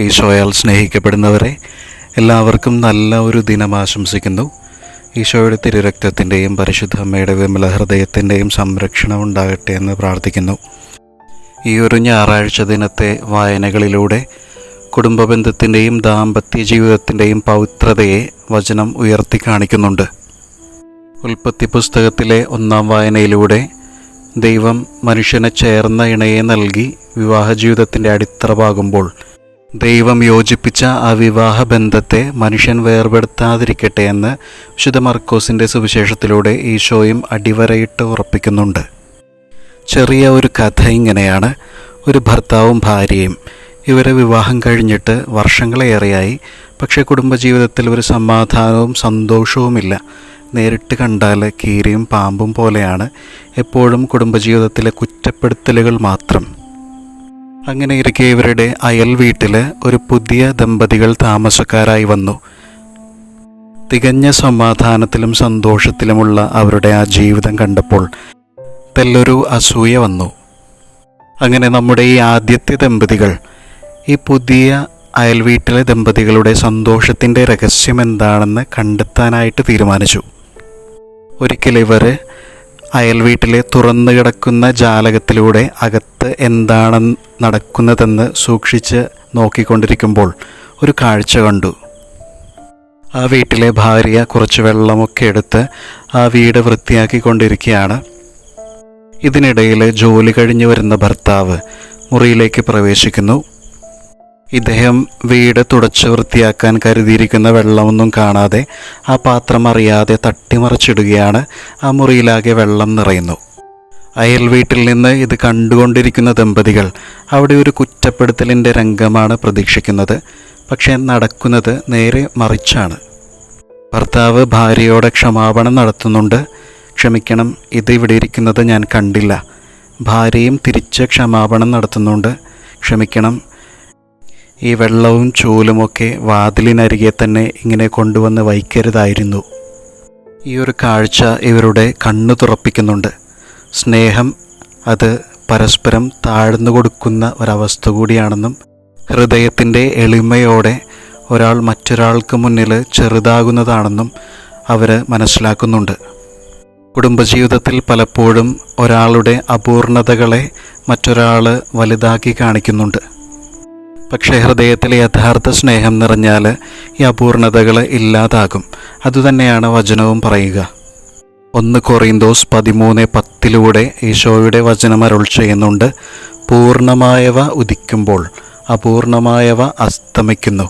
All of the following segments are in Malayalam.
ഈശോയാൽ സ്നേഹിക്കപ്പെടുന്നവരെ എല്ലാവർക്കും നല്ല ഒരു ദിനം ആശംസിക്കുന്നു. ഈശോയുടെ തിരുരക്തത്തിന്റെയും പരിശുദ്ധ അമ്മയുടെ വിമല ഹൃദയത്തിന്റെയും സംരക്ഷണം ഉണ്ടാകട്ടെ എന്ന് പ്രാർത്ഥിക്കുന്നു. ഈ ഒരു ഞായറാഴ്ച ദിനത്തെ വായനകളിലൂടെ കുടുംബബന്ധത്തിന്റെയും ദാമ്പത്യ ജീവിതത്തിന്റെയും പവിത്രതയെ വചനം ഉയർത്തി കാണിക്കുന്നുണ്ട്. ഉൽപ്പത്തി പുസ്തകത്തിലെ ഒന്നാം വായനയിലൂടെ ദൈവം മനുഷ്യനെ ചേർന്ന ഇണയെ നൽകി വിവാഹ ജീവിതത്തിന്റെ അടിത്തറവാകുമ്പോൾ ദൈവം യോജിപ്പിച്ച ആ വിവാഹ ബന്ധത്തെ മനുഷ്യൻ വേർപെടുത്താതിരിക്കട്ടെ എന്ന് വിശുദ്ധ മർക്കോസിന്റെ സുവിശേഷത്തിലൂടെ ഈശോയും അടിവരയിട്ട് ഉറപ്പിക്കുന്നുണ്ട്. ചെറിയ ഒരു കഥ ഇങ്ങനെയാണ്. ഒരു ഭർത്താവും ഭാര്യയും ഇവരെ വിവാഹം കഴിഞ്ഞിട്ട് വർഷങ്ങളേറെയായി. പക്ഷേ കുടുംബജീവിതത്തിൽ ഒരു സമാധാനവും സന്തോഷവുമില്ല. നേരിട്ട് കണ്ടാൽ കീരിയും പാമ്പും പോലെയാണ്. എപ്പോഴും കുടുംബജീവിതത്തിലെ കുറ്റപ്പെടുത്തലുകൾ മാത്രം. അങ്ങനെ ഇരിക്കെ ഇവരുടെ അയൽ വീട്ടിൽ ഒരു പുതിയ ദമ്പതികൾ താമസക്കാരായി വന്നു. തികഞ്ഞ സമാധാനത്തിലും സന്തോഷത്തിലുമുള്ള അവരുടെ ആ ജീവിതം കണ്ടപ്പോൾ തെല്ലൊരു അസൂയ വന്നു. അങ്ങനെ നമ്മുടെ ഈ ആദ്യത്തെ ദമ്പതികൾ ഈ പുതിയ അയൽവീട്ടിലെ ദമ്പതികളുടെ സന്തോഷത്തിന്റെ രഹസ്യം എന്താണെന്ന് കണ്ടെത്താനായിട്ട് തീരുമാനിച്ചു. ഒരിക്കൽ ഇവർ അയൽ വീട്ടിലെ തുറന്നു കിടക്കുന്ന ജാലകത്തിലൂടെ അകത്ത് എന്താണ് നടക്കുന്നതെന്ന് സൂക്ഷിച്ച് നോക്കിക്കൊണ്ടിരിക്കുമ്പോൾ ഒരു കാഴ്ച കണ്ടു. ആ വീട്ടിലെ ഭാര്യ കുറച്ച് വെള്ളമൊക്കെ എടുത്ത് ആ വീട് വൃത്തിയാക്കിക്കൊണ്ടിരിക്കുകയാണ്. ഇതിനിടയിൽ ജോലി കഴിഞ്ഞു വരുന്ന ഭർത്താവ് മുറിയിലേക്ക് പ്രവേശിക്കുന്നു. ഇദ്ദേഹം വീട് തുടച്ച് വൃത്തിയാക്കാൻ കരുതിയിരിക്കുന്ന വെള്ളമൊന്നും കാണാതെ ആ പാത്രം അറിയാതെ തട്ടിമറിച്ചിടുകയാണ്. ആ മുറിയിലാകെ വെള്ളം നിറയുന്നു. അയൽ വീട്ടിൽ നിന്ന് ഇത് കണ്ടുകൊണ്ടിരിക്കുന്ന ദമ്പതികൾ അവിടെ ഒരു കുറ്റപ്പെടുത്തലിന്റെ രംഗമാണ് പ്രതീക്ഷിക്കുന്നത്. പക്ഷേ നടക്കുന്നത് നേരെ മറിച്ചാണ്. ഭർത്താവ് ഭാര്യയോട് ക്ഷമാപണം നടത്തുന്നുണ്ട്. ക്ഷമിക്കണം ഇത് ഇവിടെ ഇരിക്കുന്നത് ഞാൻ കണ്ടില്ല. ഭാര്യയും തിരിച്ച് ക്ഷമാപണം നടത്തുന്നുണ്ട്. ക്ഷമിക്കണം ഈ വെള്ളവും ചൂലുമൊക്കെ വാതിലിനരികെ തന്നെ ഇങ്ങനെ കൊണ്ടുവന്ന് വയ്ക്കരുതായിരുന്നു. ഈ ഒരു കാഴ്ച ഇവരുടെ കണ്ണു തുറപ്പിക്കുന്നുണ്ട്. സ്നേഹം അത് പരസ്പരം താഴ്ന്നു കൊടുക്കുന്ന ഒരവസ്ഥ കൂടിയാണെന്നും ഹൃദയത്തിന്റെ എളിമയോടെ ഒരാൾ മറ്റൊരാൾക്ക് മുന്നിൽ ചെറുതാകുന്നതാണെന്നും അവർ മനസ്സിലാക്കുന്നുണ്ട്. കുടുംബജീവിതത്തിൽ പലപ്പോഴും ഒരാളുടെ അപൂർണതകളെ മറ്റൊരാൾ വലുതാക്കി കാണിക്കുന്നുണ്ട്. പക്ഷേ ഹൃദയത്തിലെ യഥാർത്ഥ സ്നേഹം നിറഞ്ഞാൽ ഈ അപൂർണതകൾ ഇല്ലാതാകും. അതുതന്നെയാണ് വചനവും പറയുക. ഒന്ന് കൊറിന്തോസ് പതിമൂന്ന് പത്തിലൂടെ ഈശോയുടെ വചനം അരുൾ ചെയ്യുന്നുണ്ട്. പൂർണമായവ ഉദിക്കുമ്പോൾ അപൂർണമായവ അസ്തമിക്കുന്നു.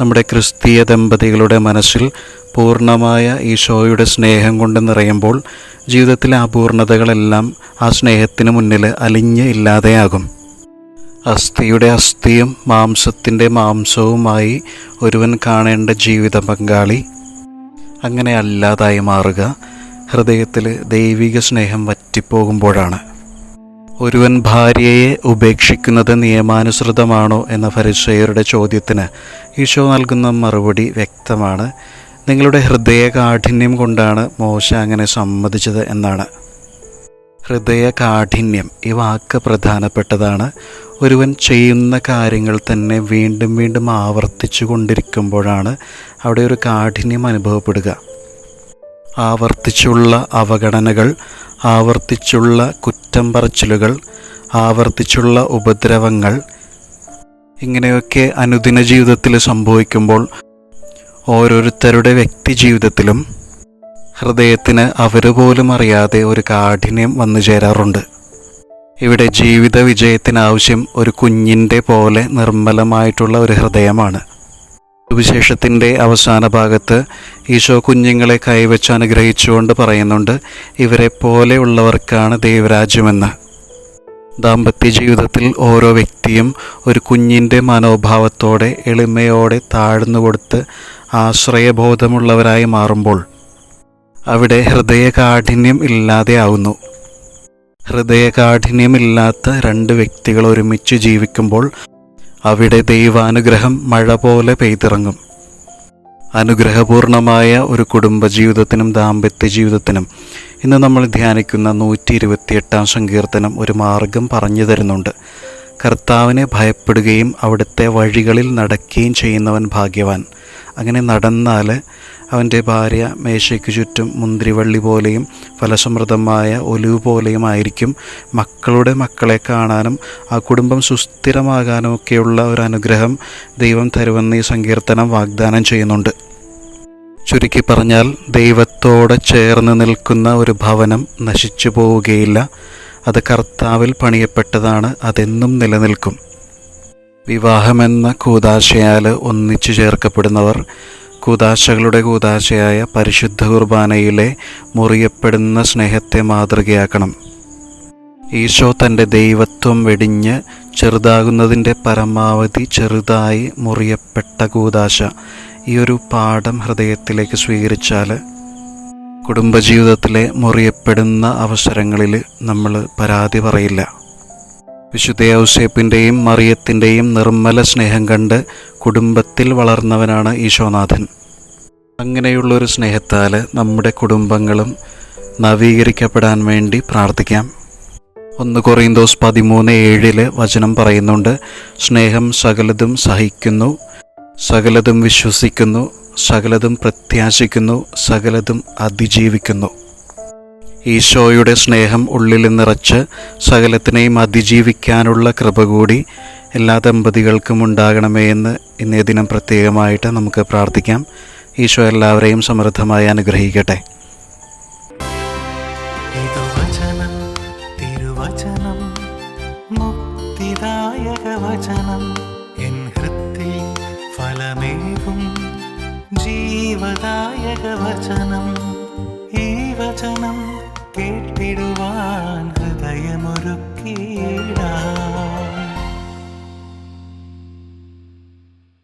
നമ്മുടെ ക്രിസ്തീയ ദമ്പതികളുടെ മനസ്സിൽ പൂർണമായ ഈശോയുടെ സ്നേഹം കൊണ്ട് നിറയുമ്പോൾ ജീവിതത്തിലെ അപൂർണതകളെല്ലാം ആ സ്നേഹത്തിന് മുന്നിൽ അലിഞ്ഞ് ഇല്ലാതെയാകും. അസ്ഥിയുടെ അസ്ഥിയും മാംസത്തിന്റെ മാംസവുമായി ഒരുവൻ കാണേണ്ട ജീവിത പങ്കാളി അങ്ങനെ അല്ലാതായി മാറുക ഹൃദയത്തിൽ ദൈവിക സ്നേഹം വറ്റിപ്പോകുമ്പോഴാണ്. ഒരുവൻ ഭാര്യയെ ഉപേക്ഷിക്കുന്നത് നിയമാനുസൃതമാണോ എന്ന ഫരിസയരുടെ ചോദ്യത്തിന് ഈശോ നൽകുന്ന മറുപടി വ്യക്തമാണ്. നിങ്ങളുടെ ഹൃദയ കാഠിന്യം കൊണ്ടാണ് മോശ അങ്ങനെ സമ്മതിച്ചത് എന്നാണ്. ഹൃദയ കാഠിന്യം ഈ വാക്ക് പ്രധാനപ്പെട്ടതാണ്. ഒരുവൻ ചെയ്യുന്ന കാര്യങ്ങൾ തന്നെ വീണ്ടും വീണ്ടും ആവർത്തിച്ചു കൊണ്ടിരിക്കുമ്പോഴാണ് അവിടെ ഒരു കാഠിന്യം അനുഭവപ്പെടുക. ആവർത്തിച്ചുള്ള അവഗണനകൾ ആവർത്തിച്ചുള്ള കുറ്റം പറച്ചിലുകൾ ആവർത്തിച്ചുള്ള ഉപദ്രവങ്ങൾ ഇങ്ങനെയൊക്കെ അനുദിന ജീവിതത്തിൽ സംഭവിക്കുമ്പോൾ ഓരോരുത്തരുടെ വ്യക്തി ജീവിതത്തിലും ഹൃദയത്തിന് അവർ പോലും അറിയാതെ ഒരു കാഠിന്യം വന്നു ചേരാറുണ്ട്. ഇവിടെ ജീവിത വിജയത്തിനാവശ്യം ഒരു കുഞ്ഞിന്റെ പോലെ നിർമ്മലമായിട്ടുള്ള ഒരു ഹൃദയമാണ്. സുവിശേഷത്തിന്റെ അവസാന ഭാഗത്ത് ഈശോ കുഞ്ഞുങ്ങളെ കൈവച്ച് അനുഗ്രഹിച്ചുകൊണ്ട് പറയുന്നുണ്ട് ഇവരെ പോലെയുള്ളവർക്കാണ് ദൈവരാജ്യമെന്ന്. ദാമ്പത്യ ജീവിതത്തിൽ ഓരോ വ്യക്തിയും ഒരു കുഞ്ഞിന്റെ മനോഭാവത്തോടെ എളിമയോടെ താഴ്ന്നു കൊടുത്ത് ആശ്രയബോധമുള്ളവരായി മാറുമ്പോൾ അവിടെ ഹൃദയകാഠിന്യം ഇല്ലാതെയാവുന്നു. ഹൃദയകാഠിന്യമില്ലാത്ത രണ്ട് വ്യക്തികൾ ഒരുമിച്ച് ജീവിക്കുമ്പോൾ അവിടെ ദൈവാനുഗ്രഹം മഴ പോലെ പെയ്തിറങ്ങും. അനുഗ്രഹപൂർണമായ ഒരു കുടുംബജീവിതത്തിനും ദാമ്പത്യ ജീവിതത്തിനും ഇന്ന് നമ്മൾ ധ്യാനിക്കുന്ന നൂറ്റി ഇരുപത്തിയെട്ടാം സങ്കീർത്തനം ഒരു മാർഗം പറഞ്ഞു തരുന്നുണ്ട്. കർത്താവിനെ ഭയപ്പെടുകയും അവിടുത്തെ വഴികളിൽ നടക്കുകയും ചെയ്യുന്നവൻ ഭാഗ്യവാൻ. അങ്ങനെ നടന്നാൽ അവന്റെ ഭാര്യ മേശയ്ക്ക് ചുറ്റും മുന്തിരിവള്ളി പോലെയും ഫലസമൃദ്ധമായ ഒലിവ് പോലെയും ആയിരിക്കും. മക്കളുടെ മക്കളെ കാണാനും ആ കുടുംബം സുസ്ഥിരമാകാനും ഒക്കെയുള്ള ഒരു അനുഗ്രഹം ദൈവം തരുമെന്ന് ഈ സങ്കീർത്തനം വാഗ്ദാനം ചെയ്യുന്നുണ്ട്. ചുരുക്കി പറഞ്ഞാൽ ദൈവത്തോടെ ചേർന്ന് നിൽക്കുന്ന ഒരു ഭവനം നശിച്ചു പോവുകയില്ല. അത് കർത്താവിൽ പണിയപ്പെട്ടതാണ് അതെന്നും നിലനിൽക്കും. വിവാഹമെന്ന കൂതാശയാൽ ഒന്നിച്ചു ചേർക്കപ്പെടുന്നവർ കൂതാശകളുടെ കൂതാശയായ പരിശുദ്ധ കുർബാനയിലെ മുറിയപ്പെടുന്ന സ്നേഹത്തെ മാതൃകയാക്കണം. ഈശോ തന്റെ ദൈവത്വം വെടിഞ്ഞ് ചെറുതാകുന്നതിന്റെ പരമാവധി ചെറുതായി മുറിയപ്പെട്ട കൂതാശ ഈ ഒരു പാഠം ഹൃദയത്തിലേക്ക് സ്വീകരിച്ചാൽ കുടുംബജീവിതത്തിലെ മുറിയപ്പെടുന്ന അവസരങ്ങളിൽ നമ്മൾ പരാതി പറയില്ല. വിശുദ്ധ ഔസേപ്പിന്റെയും മറിയത്തിന്റെയും നിർമ്മല സ്നേഹം കണ്ട് കുടുംബത്തിൽ വളർന്നവനാണ് ഈശോനാഥൻ. അങ്ങനെയുള്ളൊരു സ്നേഹത്താൽ നമ്മുടെ കുടുംബങ്ങളും നവീകരിക്കപ്പെടാൻ വേണ്ടി പ്രാർത്ഥിക്കാം. ഒന്ന് കൊറിയന്തോസ് പതിമൂന്ന് ഏഴിൽ വചനം പറയുന്നുണ്ട് സ്നേഹം സകലതും സഹിക്കുന്നു സകലതും വിശ്വസിക്കുന്നു സകലതും പ്രത്യാശിക്കുന്നു സകലതും അതിജീവിക്കുന്നു. ഈശോയുടെ സ്നേഹം ഉള്ളിൽ നിറച്ച് സകലത്തിനെയും അതിജീവിക്കാനുള്ള കൃപ കൂടി എല്ലാ ദമ്പതികൾക്കും ഉണ്ടാകണമേ എന്ന് ഇന്നേ ദിനം പ്രത്യേകമായിട്ട് നമുക്ക് പ്രാർത്ഥിക്കാം. ഈശോ എല്ലാവരെയും സമൃദ്ധമായി അനുഗ്രഹിക്കട്ടെ. തിരുവചനം വചനം എൻ ഫലമേകും ജീവദായക വചനം ഈ വചനം കേട്ടിടുവാൻ ഹൃദയമൊരുക്കിയിടാം